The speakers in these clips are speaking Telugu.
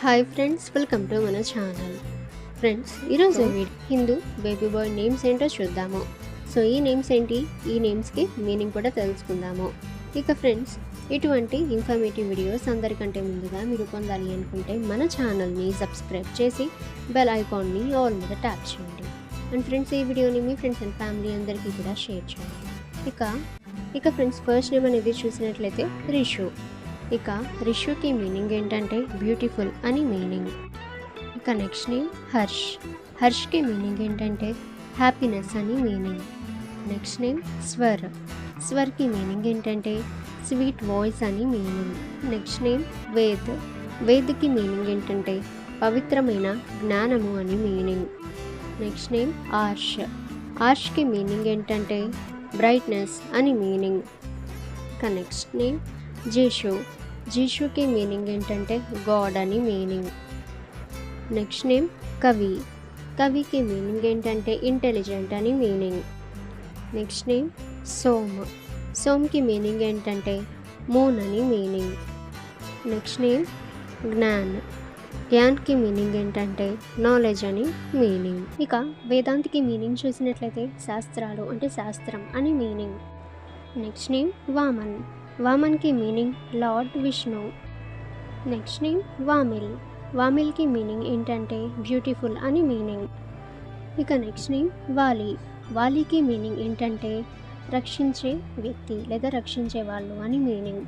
హాయ్ ఫ్రెండ్స్ వెల్కమ్ టు మన ఛానల్ ఫ్రెండ్స్ ఈరోజు హిందూ బేబీ బాయ్ నేమ్స్ ఏంటో చూద్దాము. సో ఈ నేమ్స్ ఏంటి? ఈ నేమ్స్కి మీనింగ్ కూడా తెలుసుకుందాము. ఇక ఫ్రెండ్స్ ఇటువంటి ఇన్ఫర్మేటివ్ వీడియోస్ అందరికంటే ముందుగా మీరు పొందాలి అనుకుంటే మన ఛానల్ని సబ్స్క్రైబ్ చేసి బెల్ ఐకాన్ని ఆల్ మీద ట్యాప్ చేయండి. అండ్ ఫ్రెండ్స్ ఈ వీడియోని మీ ఫ్రెండ్స్ అండ్ ఫ్యామిలీ అందరికీ కూడా షేర్ చేయండి. ఇక ఇక ఫ్రెండ్స్ ఫస్ట్ నేమ్ అనేది చూసినట్లయితే రిషు ఇక రిషుకి మీనింగ్ ఏంటంటే బ్యూటిఫుల్ అని మీనింగ్. ఇక నెక్స్ట్ నేమ్ హర్ష్. హర్ష్కి మీనింగ్ ఏంటంటే హ్యాపీనెస్ అని meaning. Next name Swar. స్వర్కి meaning ఏంటంటే స్వీట్ వాయిస్ అని meaning. Next name Ved. వేద్కి meaning ఏంటంటే పవిత్రమైన జ్ఞానము అని మీనింగ్. నెక్స్ట్ నేమ్ ఆర్ష్ ఆర్ష్కి మీనింగ్ ఏంటంటే బ్రైట్నెస్ అని మీనింగ్. ఇక నెక్స్ట్ నేమ్ జీషు. జీషుకి మీనింగ్ ఏంటంటే గాడ్ అని మీనింగ్. Next name Kavi. కవికి మీనింగ్ ఏంటంటే ఇంటెలిజెంట్ అని meaning. Next name Som. సోమ్కి meaning ఏంటంటే మూన్ అని meaning. Next name Gyan. జ్ఞాన్కి meaning ఏంటంటే నాలెడ్జ్ అని మీనింగ్. ఇక వేదాంతికి మీనింగ్ చూసినట్లయితే శాస్త్రాలు అంటే శాస్త్రం అని meaning. Next name Vaman. వామన్కి meaning Lord Vishnu. Next name Vamil. వామిల్కి meaning ఏంటంటే బ్యూటిఫుల్ అని మీనింగ్. ఇక నెక్స్ట్ నేమ్ వాలి. వాలీకి మీనింగ్ ఏంటంటే రక్షించే వ్యక్తి లేదా రక్షించే వాళ్ళు అని మీనింగ్.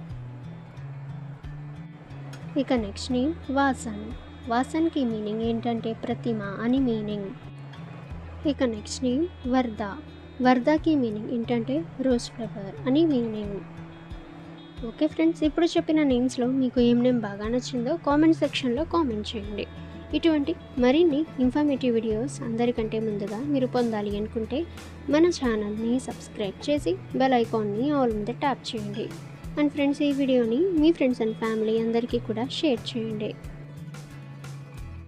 ఇక నెక్స్ట్ నేమ్ వాసన్. వాసన్కి మీనింగ్ ఏంటంటే ప్రతిమ అని మీనింగ్. ఇక నెక్స్ట్ నేమ్ వర్ధ వర్ధకి మీనింగ్ ఏంటంటే రోజ్ ఫ్లవర్ అని మీనింగ్. ఓకే ఫ్రెండ్స్ ఇప్పుడు చెప్పిన నేమ్స్లో మీకు ఏం నేమ్ బాగా నచ్చిందో కామెంట్ సెక్షన్లో కామెంట్ చేయండి. ఇటువంటి మరిన్ని ఇన్ఫర్మేటివ్ వీడియోస్ అందరికంటే ముందుగా మీరు పొందాలి అనుకుంటే మన ఛానల్ని సబ్స్క్రైబ్ చేసి బెల్ ఐకాన్ని ఆల్ మీద ట్యాప్ చేయండి. అండ్ ఫ్రెండ్స్ ఈ వీడియోని మీ ఫ్రెండ్స్ అండ్ ఫ్యామిలీ అందరికీ కూడా షేర్ చేయండి.